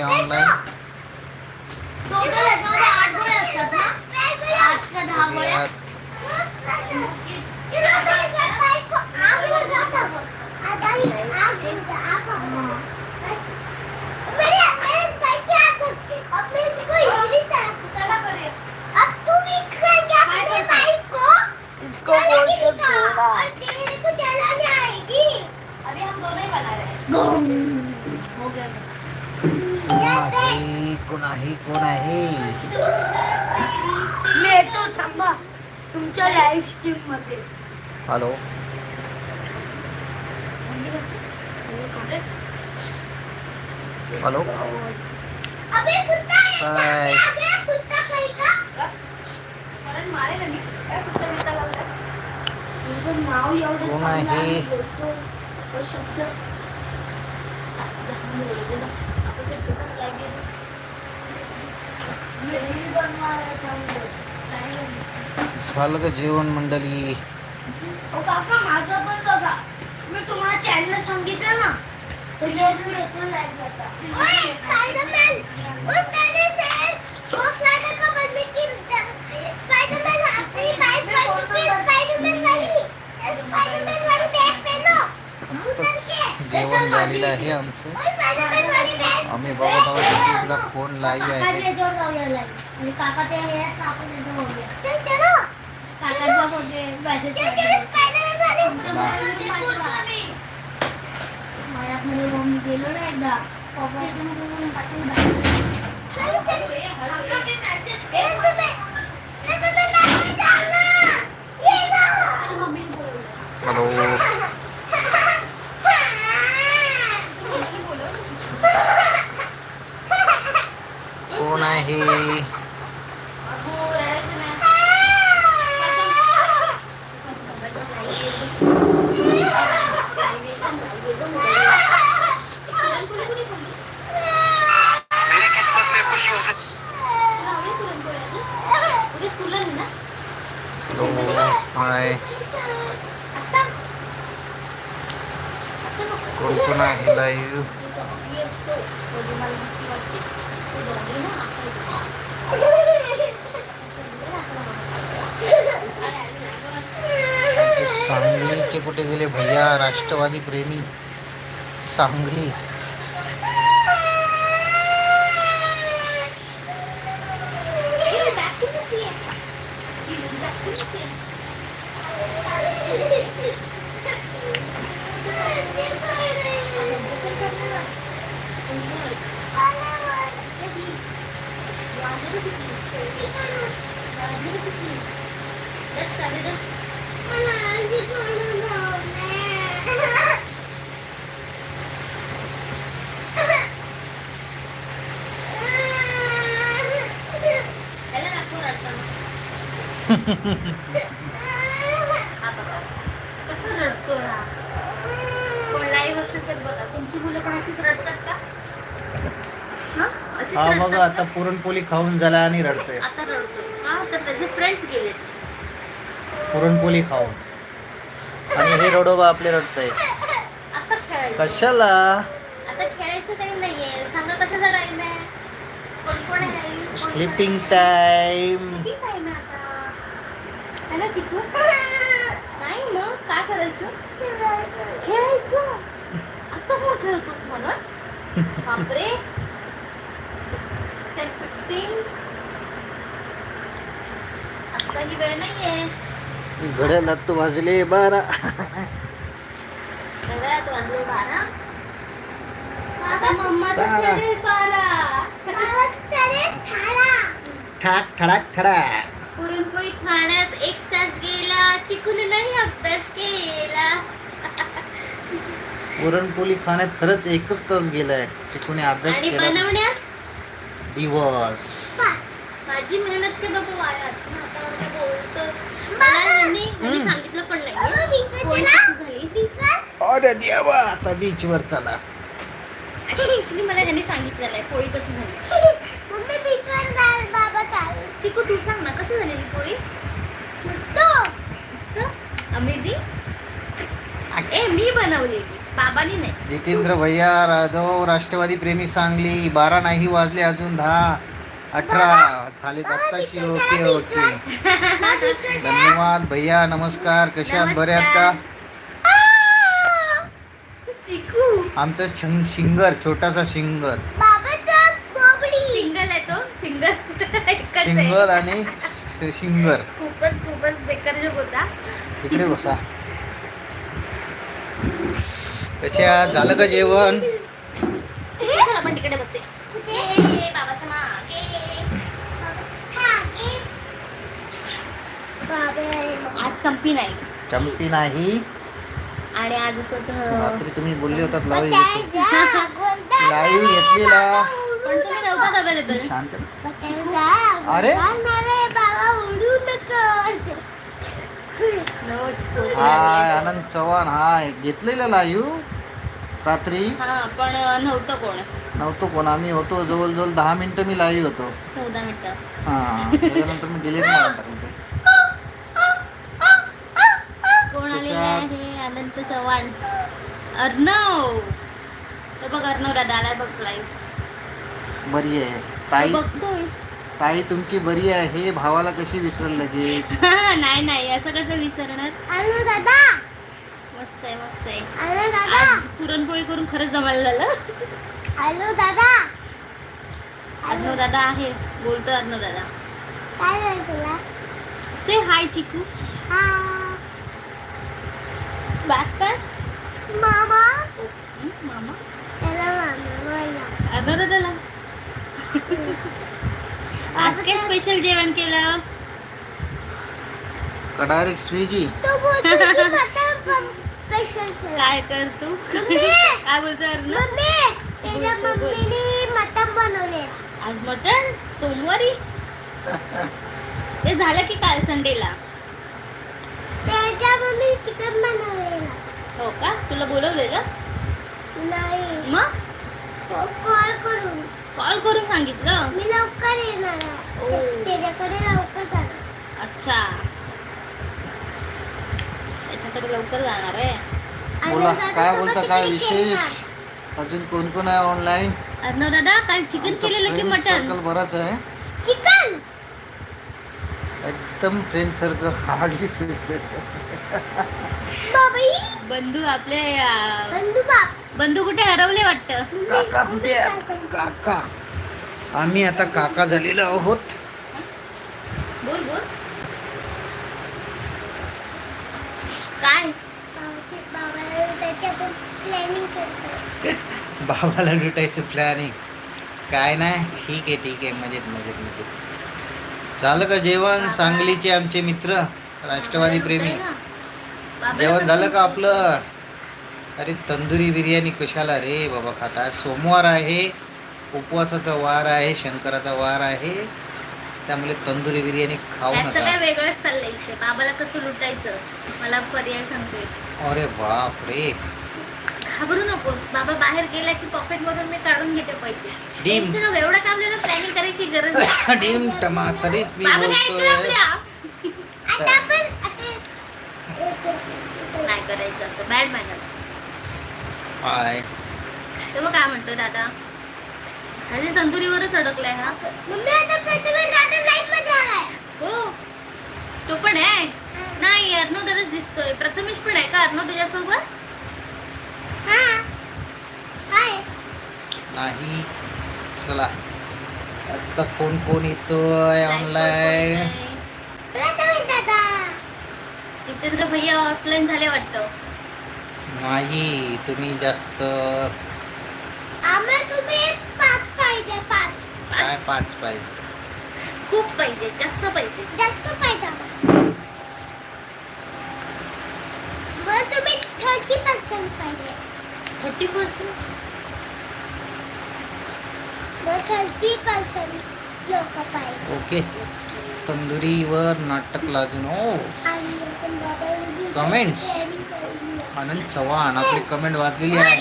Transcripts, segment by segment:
आहे online total याच्यामध्ये आठ गोळे असतात ना आठ का दहा गोळ्या यात चला करूया इसको बोलते घोड़ा अभी हम दोनों ही बना रहे हैं। हो गया कोण आहे कोण आहे कोण आहे मी येतो थांबा तुमच्या लाईव्ह स्ट्रीममध्ये हॅलो हॅलो काय? कारण मारे ना मी काय कुत्ता बित्ता लावलाय तुमचं नाव एवढं कोण चांगलं आहे? आणि बोलतो तो शब्द रील बनवायला चांगलं. झालं का जेवण मंडळी ओ काका माझं पण बघा मी तुम्हाला चॅनल सांगितलं ना तर येतो येतो live आता. आत्ताच जेवण झालेलं आहे आमचं आम्ही बघत आहोत युट्यूबला कोण लाईव्ह काका आहे याच्यावर जाऊया live. आणि काका ते हे आहेत, आपण याच्यावर जाऊया. काकाचा फोटो message करायला. तुमच्या मोबाईलमध्ये पाठवा. माझ्याकडे मम्मी गेलो ना एकदा पप्पा याच्यामध्ये पाठवून बाहेर. चल मम्मीने बोलवलं. हॅलो मम्मीने बोलवलं. कोण आहे अहो, रडायचं नाही. पुरणपोळी कोणी खाल्ली? तुला आवडेल पुरणपोळी अजून? उद्या स्कूलला नाही ना? हॅलो हाय आत्ता? आत्ता नको. कोण कोण आहे लाईव्ह मी असतो. कधी मला भीती वाटते. तो डॉगी ना असा आमचे सांगलीचे कुठे गेले भैया राष्ट्रवादी प्रेमी सांगली ये बैग क्यों नीचे है? ये बैग क्यों नीचे है? दस साढ़े दस त्याला दाखव रडताना. हा बघा. कसं रडतो हा? कोण लाईव्ह बघा. तुमची मुलं पण अशीच रडतात का? अशीच हा रडतात बघा का? आता पुरणपोळी खाऊन झाला आणि रडतोय. आता रडतोय का तर त्याचे फ्रेंड्स गेले पुरणपोळी खाऊन. आणि हे रडोबा आपले रडतय. आता खेळायचं. कशाला? आता खेळायचं टाइम नाहीये. सांगा कशाचा टाइम आहे? कोण कोण आहे? कोण कोण आहे? स्लीपिंग टाइम time आहे आता है ना चिकू? नाही मग काय करायचं? खेळायचं. आता कोण खेळतोस मला? बापरे. आता ही वेळ नाहीये. घड्याला तू वाजले बारा. घड्याळात वाजले बारा. आता मम्माचा बारा. ठाक ठडाक ठडाक पुरणपोळी खाण्यात एक तास गेला चिकून नाही अभ्यास केला. पुरणपोळी खाण्यात खरंच एकच तास गेलाय चिकूने अभ्यास आणि केला बनवण्यात? दिवस. माझी मेहनत के बाबा बोलतं. मला हम्म. सांगितलं पण नाही. पोळी कशी झाली? अरे देवा आता बीच वर चला ऍक्च्युली मला ह्यांनी सांगितलं नाही पोळी कशी झाली. चिकू तू सांग ना कशी झालेली पोळी? मस्त. अमेझिंग? ए मी बनवलेली. बाबानी नाही. जितेंद्र भैया राधव राष्ट्रवादी प्रेमी सांगली बारा नाही वाजले अजून दहा अठरा. झाले आत्ताशी. Okay okay. धन्यवाद भैया नमस्कार. कशा आहात? का? चिकू. आमचा शिंग शिंगर छोटासा शिंगर. बाबाचा बोबडी. सिंगल आहे तो आहे शिंगर आणि शिंगर खूपच खूपच बेकार जोक होता. इकडे बसा. कशा झालं का जेवण? आपण तिकडे मागे. आज संपी नाही. चंपी नाही. आणि आज असं रात्री तुम्ही बोलले होतात लाईव्ह घेतो. लाईव्ह घेतलेला. पण तुम्ही नव्हता डबा देतो शांत अरे. हाय आनंद चव्हाण हाय. घेतलेला लाईव्ह रात्री? हा पण नव्हतं कोण. नव्हतो कोण आम्ही होतो जवळजवळ दहा मिनिटं मी लाईव्ह होतो. चौदा मिनिटं. हा त्याच्यानंतर मी डिलीट मारून टाकलं ते. कोण आलेले? आहे? अनंत चव्हाण. अर्णव. तो बघ अर्णव दादा आलाय बघ लाईव्ह बरी आहे. ताई बघतोय. ताई तुमची बरी आहे? भावाला कशी विसरल लगेच? नाही नाही असं कसं विसरणार? अनु दादा. मस्त आहे मस्त आहे. अनु दादा. आज पुरणपोळी करून खरंच जमायला झालं. अनु दादा. अर्णव दादा आहे. बोलतो अर्णव दादा. काय झालं तुला? से हाय चिकू. हा. बॅक कर. मामा? मामा? त्याला मामा बोलला. अर्णव दादाला. आज काय स्पेशल जेवण केलं? का डायरेक्ट स्विगी. तू बोलतो की मटन स्पेशल केला. काय कर तू मम्मी! काय बोलतो अर्णव मम्मी! त्याच्या बोल, बोल, बोल. मम्मीने मटन बनवले. आज मटण? सोमवारी? ते झालं की काल संडेला? त्याच्या मम्मी चिकन बनवलेला. हो का? तुला बोलवलेलं? नाही. मग? कॉल करून. कॉल करून सांगितलं? मी लवकर येणार त्याच्याकडे लवकर जाणार अच्छा. त्याच्याकडे लवकर जाणार आहे? बोला काय बोलता काय विशेष. अजून कोण कोण आहे ऑनलाईन अर्णव दादा काल चिकन केलेलं की मटण? सर्कल बराच आहे. चिकन? एकदम फ्रेंड सर्कल हार्डली बाबाई. बंधू आपले बंधू बाप बंधू कुठे हरवले वाटतं? काका कुठे? काका. आम्ही आता काका झालेलो आहोत. बोल बोल. काय? बाबाचे बाबा त्याच्यातून प्लॅनिंग बाबाला लुटायचं प्लॅनिंग काय नाही ठीक आहे ठीक आहे. मजेत मजेत मजेत. झालं का जेवण? सांगलीचे आमचे मित्र राष्ट्रवादी प्रेमी. बाबाला जेवण झालं का आपलं? अरे तंदुरी बिर्याणी कशाला रे? बाबा खाता. सोमवार आहे उपवासाचा वार आहे शंकराचा वार आहे. त्यामुळे तंदुरी बिर्याणी खाऊ त्याचं काय नका वेगळंच चाललंय इथे. बाबाला कसं लुटायचं? मला पर्याय सांगतोय. अरे बाप रे घाबरू नकोस. बाबा बाहेर गेला की पॉकेट मधून मी काढून घेते पैसे. डीम. टेन्शन नको एवढं काय आपल्याला प्लॅनिंग करायची गरज नाही. डीम टमा तरी मी बाबा काय बोलतोय. आपल्या. आता आपण नाही करायचं असं. बॅड मॅनर्स काय तर मग काय म्हणतो दादा? अजून तंदुरीवरच अडकलाय हा. मम्मी आता प्रथमेश दादा लाईफमध्ये आलाय. हो. तो पण आहे? नाही अर्णव दादाच दिसतोय. प्रथमेश पण आहे का? अर्णव तुझ्यासोबत? हा. हाय. नाही. चला. आता कोण कोण येतोय ऑनलाईन जितेंद्र भैया ऑफलाईन झाले वाटतं. नाही तुम्ही जास्त आम्हाला तुम्ही पाच पाहिजे पाच. काय पाच पाहिजे? खूप पाहिजे जास्त पाहिजे. जास्त पाहिजे आम्हाला. मग तुम्ही थर्टी पर्सेंट पाहिजे. थर्टी पर्सेंट मग थर्टी पर्सेंट लोक पाहिजे. ओके. तंदुरीवर नाटक लागून. ओ. Comments. आनंद चव्हाण आपली कमेंट वाचलेली आहे.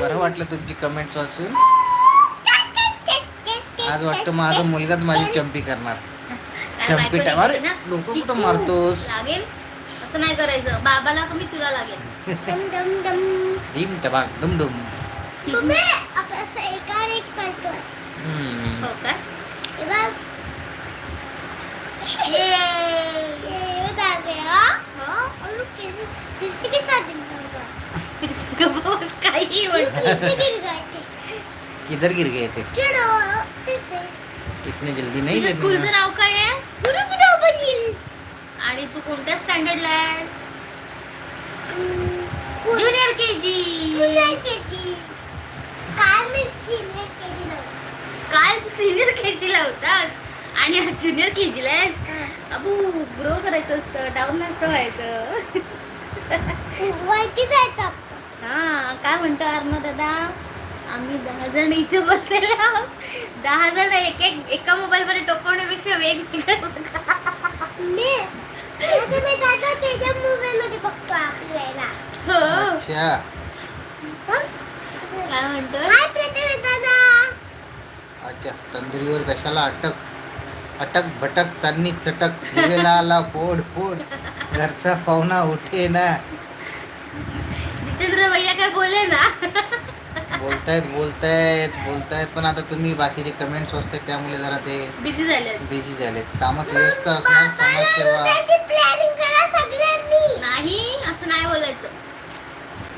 बरं वाटलं तुमची कमेंट्स वाचून? आज वाटतं माझा मुलगाच माझी चंपी करणार. चंपी अरे? लोकं कुठं मारतोस? लागेल? असं नाही करायचं. बाबाला कमी तुला लागेल. डम डम डम डिम. टबाक डुम. डुम आपण असं एक करतोय. हो का? हे हाँ? किधर गिर गए थे इतने जल्दी नहीं तुझ्या स्कूलचं नाव काय आहे? गुरु गुरु बनील आणि तू कोणत्या स्टँडर्डला आहेस? ज्युनियर के जी कुलर के जी कार में लगा काय तू सिनियर के जी ला होतास. आणि आज ज्युनियर के जी ला आहेस? अबू ग्रो करायचं असतं डाऊन नसतं व्हायचं. वरती जायचं. हा काय म्हणतो अर्णव दादा? आम्ही दहा जण इथे बसलेले आहोत. दहा जण एक एक एका मोबाईल मध्ये टोकवण्यापेक्षा वेगवेगळे मी आता मी दादा त्याच्या मोबाईल मध्ये बघतो आपल्याला हो अच्छा बघ. काय म्हणतो हाय प्रथमेश दादा अच्छा तंदुरीवर कशाला अटक? अटक भटक चांदणी चटक जिवेला आला फोड फोड. घरचा पाहुणा उठे ना. जितेंद्र भैया काय बोले ना? बोलतायत बोलतायत बोलतायत पण आता तुम्ही बाकीचे कमेंट्स वाचतायत त्यामुळे जरा ते बिझी झाले बिझी झालेत. कामात व्यस्त असणार समाजसेवा प्लॅनिंग करा सगळ्यांनी. नाही असं नाही बोलायचं.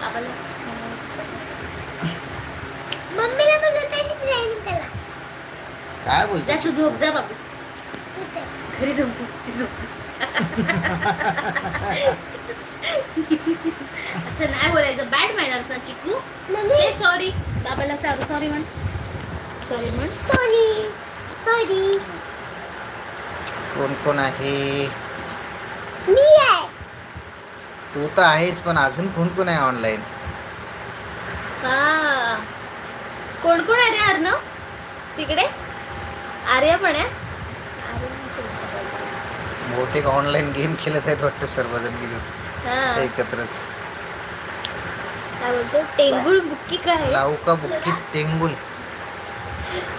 बाबाला मम्मीला म्हणलं त्याची प्लॅनिंग करा. काय जा बोलते? तू झोप जा बाबू? घरी झोप असं नाही बोलायचं. बॅड मॅनर्स ना चिकू. मम्मी. सॉरी बाबाला सॉरी म्हण. सॉरी म्हण. सॉरी सॉरी कोण कोण आहे? मी आहे. तू तर आहेस पण अजून कोण कोण आहे ऑनलाईन हा. कोण कोण आहे रे अर्णव तिकडे? आर्या पण आहे. बहुतेक ऑनलाईन गेम खेळत आहेत वाटतं सर्वजण हा. एकत्रच. काय बोलतो? टेंगुळ बुक्की काय लावू का बुक्कीत टेंगुल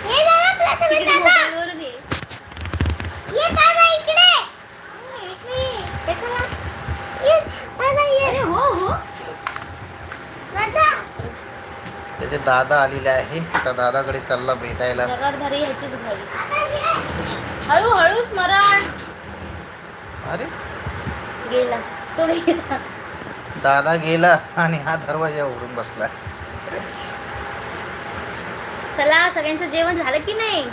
ये दादा प्रथमेश तिकडे दादा. मोबाईलवर घे. ये दादा इकडे. कशाला? ये दादा ये. अरे हो हो. दादा. त्याचे दादा आलेले आहे. त्या दादाकडे चालला भेटायला. ह्याचीच घाई. हळूहळू स्मरण अरे. गेला. तो गेला. दादा गेला आणि हा दरवाजा उघडून बसला. चला सगळ्यांचं जेवण झालं की नाही?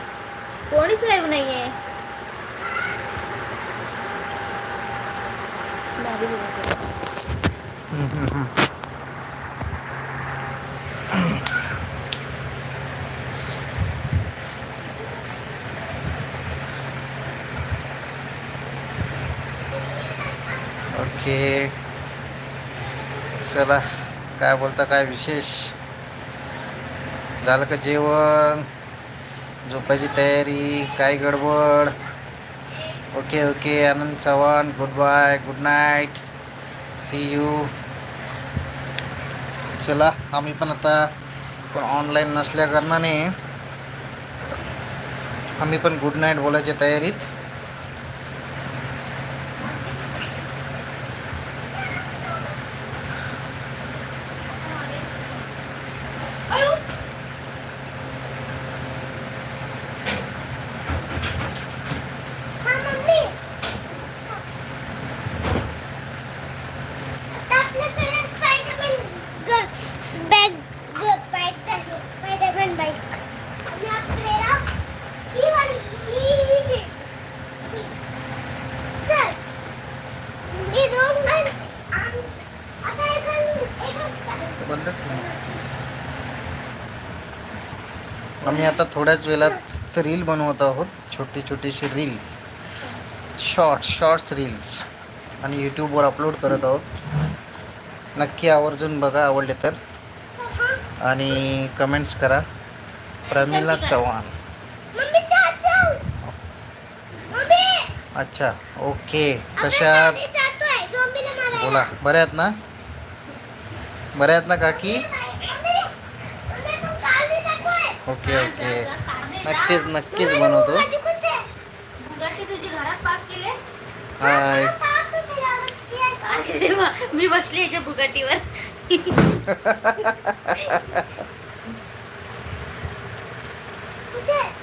कोणीच लाईव्ह नाहीये. भारी बोलतो. हम्म, हम्म, हम्म. ओके चला काय बोलता काय विशेष? झालं का जेवण? झोपायची तयारी? काय गडबड? Okay okay Anand Chavan good bye good night see you चला आम्ही पण आता पण ऑनलाईन नसल्या कारणाने आम्ही पण गुड नाईट बोलायच्या तयारीत हा मम्मी आता आपल्याकडे स्पायडरमॅन ग- बॅग ग- बाईक आहे स्पायडरमॅन बाईक आणि आपल्याला ही वाली ही ही घ्यायची. ही. चल मी दोन घाल आणि आता एकच एकच करायचं. बंदच नाही. आम्ही आता थोड्याच वेळात रील बनवत आहोत. छोटी छोटीशी रील शॉर्ट शॉर्ट्स रील्स आणि यूट्यूबवर अपलोड करत आहोत. नक्की आवर्जून बघा आवडले तर. आणि कमेंट्स करा. प्रमिला चव्हाण. अच्छा ओके कशात. बोला. बरे आहेत ना? बरे आहेत ना काकी मम्मी, मम्मी, तू काळजी जातोय. Okay okay. नक्कीच नक्कीच बनवतो. हाय मी बसली याच्या बुगाटीवर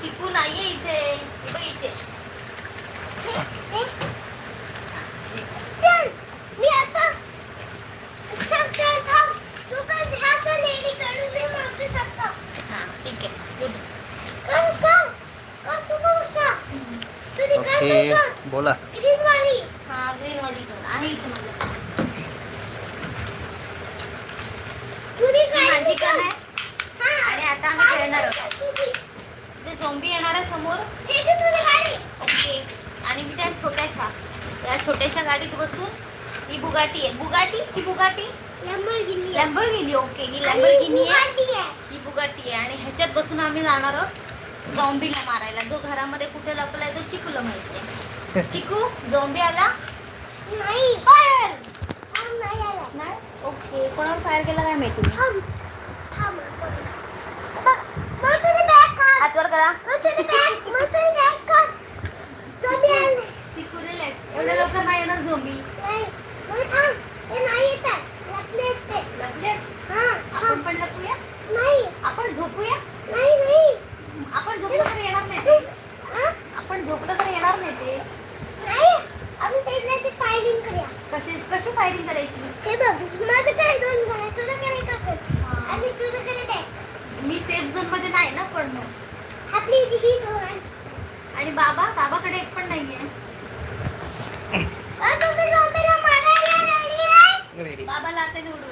चिकू नाहीये इथे. इथे मी ठीक आहे. कम कम कम ओके बोला. ग्रीन वाली हा ग्रीन वाली कर आहे इथे माझ्या तुझी ही काय माझी gun आहे. हा. आणि आता आम्ही खेळणार आहोत. ते झोंबी येणार आहे समोर. हे घे तुझी गाडी. ओके आणि मी त्या छोट्याशा त्या छोट्याशा गाडीत बसून ही बुगाटी आहे. बुगाटी? ही बुगाटी. लॅम्बोर्गिनी ओके ही लॅम्बोर्गिनी आहे. ही बुगाटी आहे. आणि ह्याच्यात बसून आम्ही जाणार आहोत झॉम्बीला मारायला. जो घरामध्ये कुठे लपलाय तो चिकूला माहिती आहे चिकू झॉम्बी आला? नाही. फायर नाही ओके कोणावर फायर केला काय माहिती? नाही. थांब. थांब. मग- मग तुझी bag काढ. हात वर करा. चिकू. रिलॅक्स एवढ्या लवकर नाही येणार झोंबी नाही. हा, आपण. पण लपूया नाही. आपण झोपूया नाही, नाही. आपण झोपलं तर येणार नाही ते हा? आपण झोपलं तर येणार नाही ते नाही. आपण firing करूया. कशी कशी फायरिंग करायची हे बघ माझ्याकडे दोन घर. आणि तुझ्याकडे bag. मी सेफ झोनमध्ये नाही ना पण मग आपली ही दोन. आणि बाबा बाबाकडे एक पण नाहीये अ, तुम्ही zombie ला मारायला ready आहे? रेडी बाबाला आता निवडून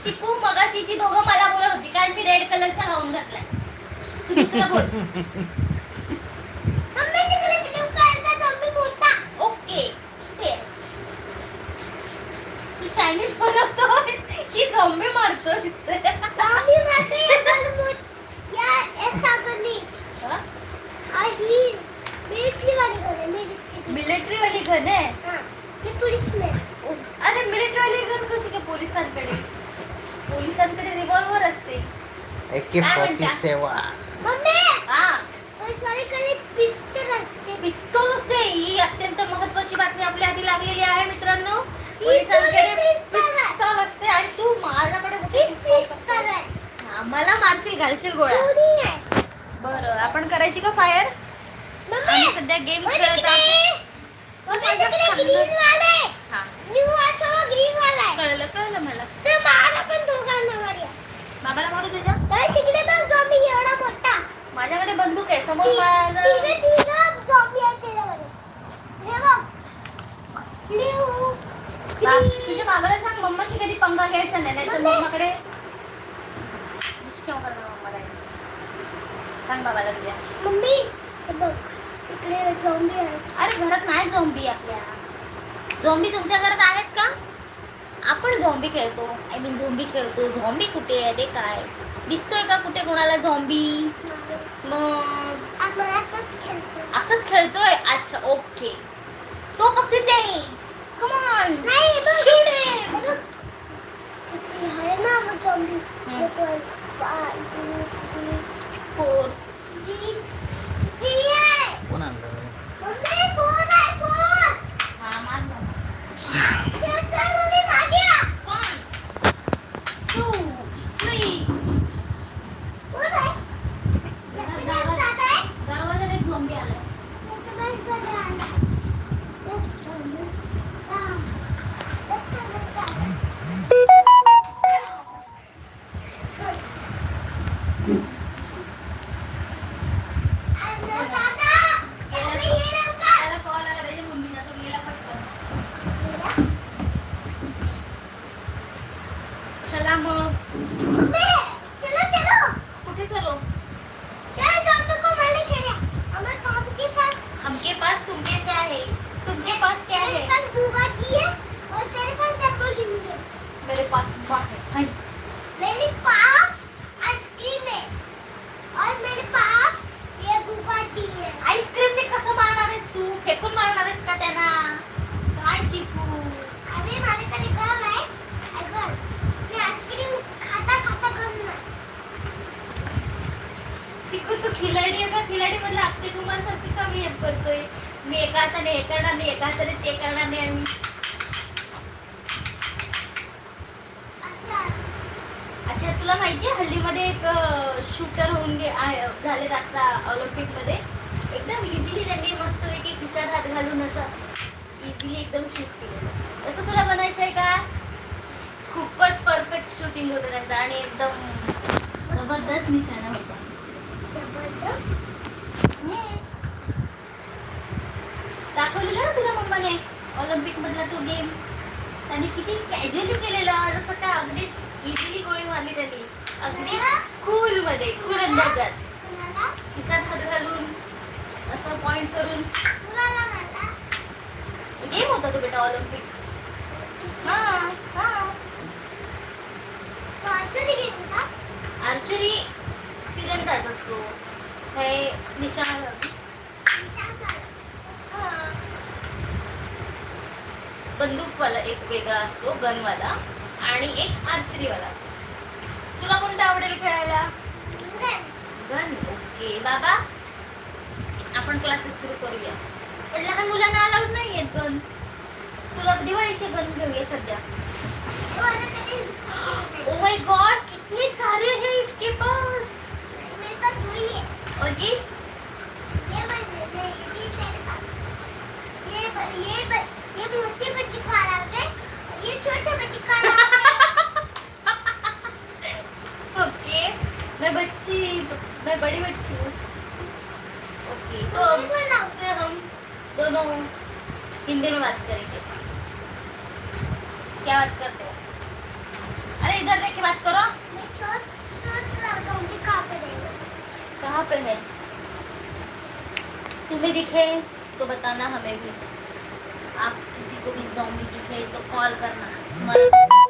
चिकू मगाशी ती दोघं मला बोलत होती कारण मी रेड कलरचा गाऊन घातलाय तू दुसरा बोल मम्मी तिकडे blue colorचा zombie मोठा. ओके कुठे आहे? तू चायनीज बनवतोस की झोंबी मारतोस Zombie मारतोय पण मोठ- या या सागरने. हा? हा, ही military वाली घर आहे, military. मिलिटरी वाली गन आहे हा, ही policeman. ओ, अरे मिलिटरी वाली गन कशी काय पोलिसांकडे पोलिसांकडे रिव्हॉल्वर असते एके फोर्टी? सेवन हा. पिस्तूल असते. ही अत्यंत महत्वाची बातमी आपल्या आधी लागलेली आहे मित्रांनो. ही पोलिसांकडे पिस्तूल असते आणि तू माझ्याकडे ही कुठे पिस्तूल. हा, मला मारशील घालशील आहे. बरं आपण करायची का फायर? मम्मी, आम्ही सध्या गेम खेळत आहोत. हा. Blue वाला green वाला आहे. कळलं कळलं मला तर मार आपण दोघांना मारूया. बाबाला मारू तुझ्या तर तिकडे बघ zombie एवढा मोठा. माझ्याकडे बंदूक आहे समोर ति- माझं- तिघं- तिघं zombie आहेत त्याच्यामध्ये. हे बघ. Blue, बा- green. तुझ्या बाबाला सांग मम्माशी कधी पंगा घ्यायचा नाही नाहीतर मम्मी. मम्माकडे करणार मम्माला सांग बाबाला तुझ्या मम्मी, हे बघ. zombie आहे. अरे घरात नाही झोंबी आपल्या झोंबी तुमच्या घरात आहेत का आपण झोंबी खेळतो. आय मीन झोंबी खेळतो. झोंबी कुठे आहे? ते काय? दिसतोय का कुठे कोणाला झोंबी मग आपण असंच खेळतो. असंच खेळतोय? अच्छा ओके तो फक्त ते कमॉन बघ. इथे आहे ना मग zombie. हम्म. येतोय. One, two, three. Four Three. Three आहे. कोण आणलं मम्मी, four आहे, four. हा मार ना. चल, चल, मम्मी, मागे या. One, two, three. Four आहे. दरवाजा- इकडे जात आहे. दरवाजात एक झोंबी आलाय इकडे खिलाडी का खिलाडी मधला अक्षय कुमार सारखी का मी करतोय मी एका हाताने हे करणार नाही एका हाताने ते करणार नाही आणि असं अच्छा तुला माहितीये हल्लीमध्ये एक शूटर होऊन गे झालेत आता ऑलिम्पिकमध्ये एकदम इझिली त्यांनी मस्त पैकी हात घालून असं इझिली एकदम शूट केलं तसं तुला बनायचंय का? खूपच परफेक्ट शूटिंग होतं त्यांचं आणि एकदम जबरदस्त निशाणा होता. दाखवलेलं ना तुला मम्माने? ऑलिम्पिक मधला तो गेम त्यांनी किती कॅज्युअली केलेला जसं काय अगदीच इझिली गोळी मारली त्यांनी. अगदी कूल मध्ये कूल अंदाजात. खिसात हात घालून असं पॉइंट करून. गेम होता तो बेटा ऑलिम्पिक. आर्चरी तिरंदाज असतो. काय निशाण बंदूकवाला एक वेगळा असतो गनवाला. आणि एक आर्चरीवाला असतो तुला कोणता आवडेल खेळायला? गन. ओके. बाबा आपण क्लासेस सुरू करूया. पण लहान मुलांना अलाउड नाही आहेत गन. तुला दिवाळीचे गन घेऊया सध्या. ओ माय गॉड कितने सारे हैं इसके पास. और ये? ओके मैं बच्ची मैं बड़ी बच्ची हूँ। ओके तो अब से हम दोनों हिंदी में बात करेंगे। क्या बात करते हो? अरे इधर देख के बात करो। कहाँ पे है? तुम्हें दिखे तो बताना हमें भी। आप किसी को भी जॉम्बी दिखे तो कॉल करना। स्मरण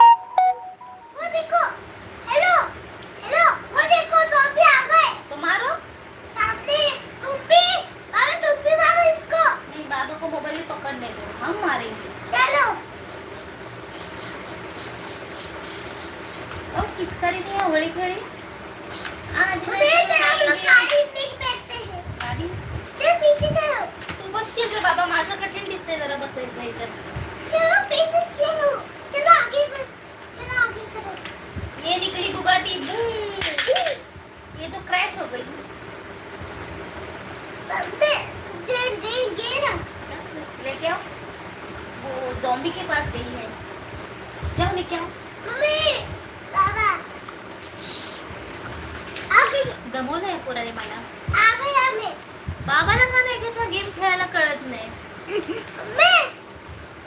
दमवलंय पोराने मला. बाबाला का नाही घेतला? गेम खेळायला कळत नाही. मैं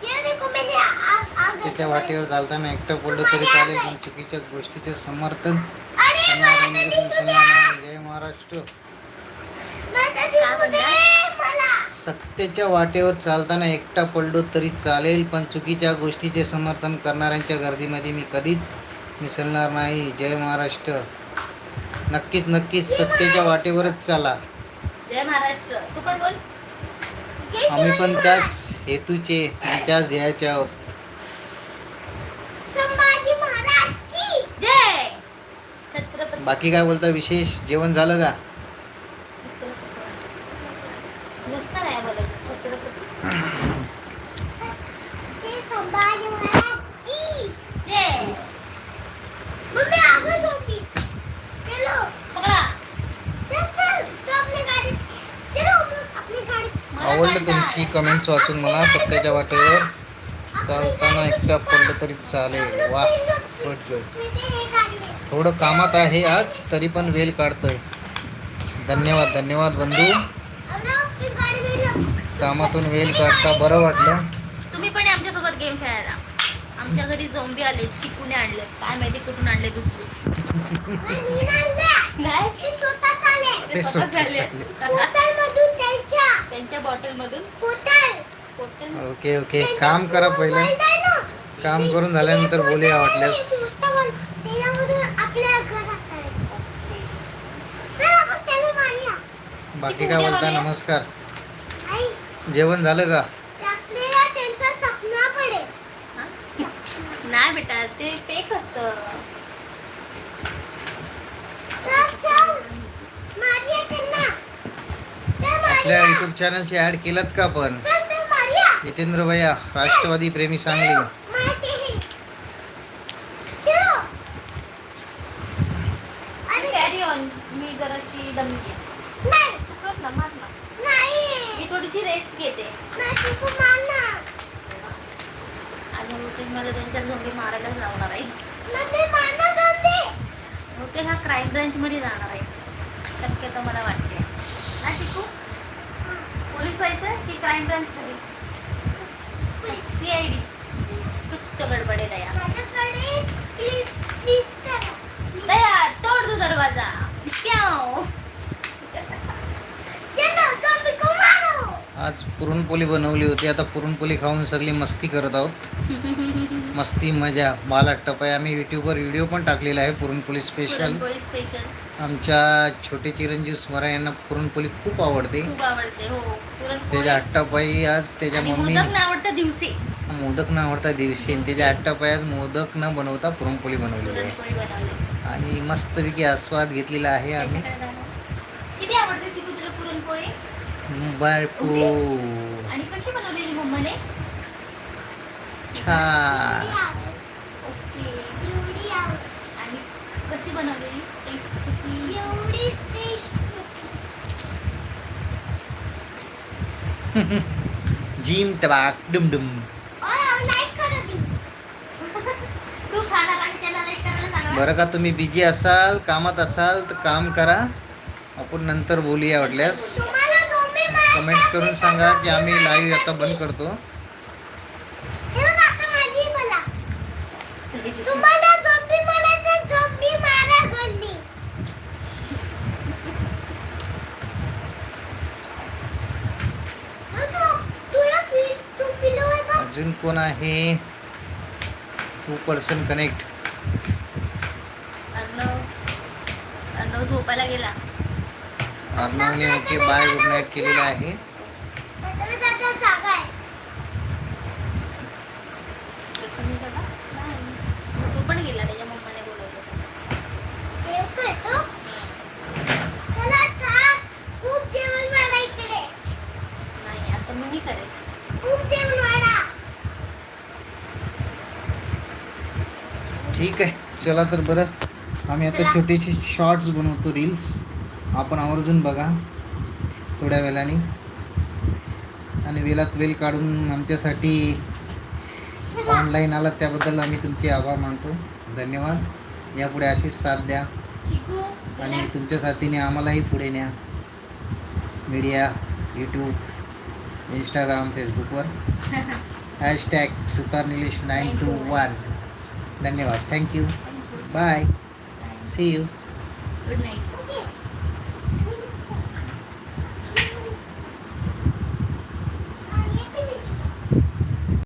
ये देखो मैंने आ- आगे त्याच्या वाटेवर चालताना एकटं पडलं तरी चालेल पण चुकीच्या गोष्टीचे समर्थन अरे करणाऱ्या सत्तेच्या वाटेवर चालताना एकटा पडलो तरी चालेल पण चुकीच्या गोष्टीचे समर्थन करणाऱ्यांच्या गर्दीमध्ये मी कधीच मिसळणार नाही. जय महाराष्ट्र. नक्कीच नक्कीच सत्तेच्या वाटेवरच चाला. जय महाराष्ट्र. तू पण बोल. जय आम्ही पण त्याच हेतूचे आणि त्याच ध्येयाचे आहोत. संभाजी महाराज की. जय. छत्रपती. बाकी काय बोलता? विशेष? जेवण झालं का नुसतं नाही बोलायचं छत्रपती ते संभाजी महाराज की जय मम्मी आगे जाऊंगी चलो पकडा चल चल तो अपनी गाड़ी चलो हम लोग अपनी गाड़ी मला आवडलं कंटाळा तुमची आलाय. कमेंट्स वाचून मला सत्तेच्या वाटेवर चालताना एकटा पडलं तरी चालेल. वा गुड गुड थोडं कामात आहे आज तरी पण वेल काढतोय. धन्यवाद धन्यवाद बंधू. कामातून वेल काढता बरं वाटलं. तुम्ही पण आमच्यासोबत गेम खेळायला. आमच्या घरी झोंबी आले चिकूने आणले काय माहिती कुठून आणले दुसरे. ते स्वतः झाले त्यांच्या. बॉटल मधून. Okay okay. काम करा पहिलं. काम करून झाल्यानंतर बोलूया वाटल्यास. बाकी काय बोलता? नमस्कार. जेवण झालं का? नाही बेटा ते फेक असतं. आपल्या युट्यूब चॅनलची ॲड केलात का आपण? चल चल मारिया जितेंद्र भैया राष्ट्रवादी प्रेमी सांगली मारते हैं चलो आणि कॅरी ऑन मी जराशी दमली आहे. नाही तू कर ना मार ना नाही मी थोडीशी रेस्ट घेते नाही तू मार ना आणि बहुतेक मला त्यांच्या झोंबी मारायलाच लावणार आहे मम्मी मार ना zombie. बहुतेक हा क्राईम ब्रँच मध्ये जाणार आहे शक्यतो मला वाटते ना टिकू पोलीस व्हायचं की क्राईम ब्रँच मध्ये सी आय डी कुछ तो गडबड आहे दया माझ्याकडे प्लीज प्लीज करा दया तोड दो दरवाजा क्यों चलो zombie को मारो आज पुरणपोळी बनवली होती. आता पुरणपोळी खाऊन सगळी मस्ती करत आहोत. मस्ती मजा बाला टपाय आम्ही यूट्यूबवर व्हिडिओ पण टाकलेला आहे पुरणपोळी स्पेशल पुरणपोळी स्पेशल आमच्या छोटे चिरंजीव स्मरा यांना पुरणपोळी खूप आवडते. खूप आवडते हो. पुरणपोळी त्याच्या हट्टापायी आज त्याच्या आणि मम्मीने मोदक ना आवडतं दिवशी. मोदक न आवडता दिवशी. आणि त्याच्या हट्टापायी आज मोदक न बनवता पुरणपोळी बनवलेली आहे. पुरणपोळी बनवली. आणि मस्तपैकी आस्वाद घेतलेला आहे आम्ही. त्याच्याकडे. किती आवडते भरपूर. आणि कशी बनवलेली मम्माने? छान. ओके. एवढी आवड आणि कशी बनवलेली? टेस्ट किती? एवढी टेस्ट जिम टबाक डुम डुम. बरं का तुम्ही बिझी असाल कामात असाल तर काम करा. आपण नंतर बोलूया वाटल्यास कमेंट करून सांगा की आम्ही लाईव्ह आता बंद करतो? अजून कोण आहे? Two person connect Arnav. Arnav झोपायला गेला. अर्णवने ओके बाय गुड नाईट केलेला आहे ठीक आहे चला तर बरं. आम्ही आता. छोटीशी शॉर्ट्स बनवतो रील्स आपण आवर्जून बघा थोड्या वेळाने. आणि वेळात वेळ काढून आमच्यासाठी ऑनलाईन आलात त्याबद्दल आम्ही तुमचे आभार मानतो. धन्यवाद. यापुढे अशीच साथ द्या. आणि. तुमच्या साथीने आम्हालाही पुढे न्या. मीडिया यूट्यूब इंस्टाग्राम फेसबुकवर hashtag Sutar Nilesh nine two one धन्यवाद. Thank you. Bye. See you good night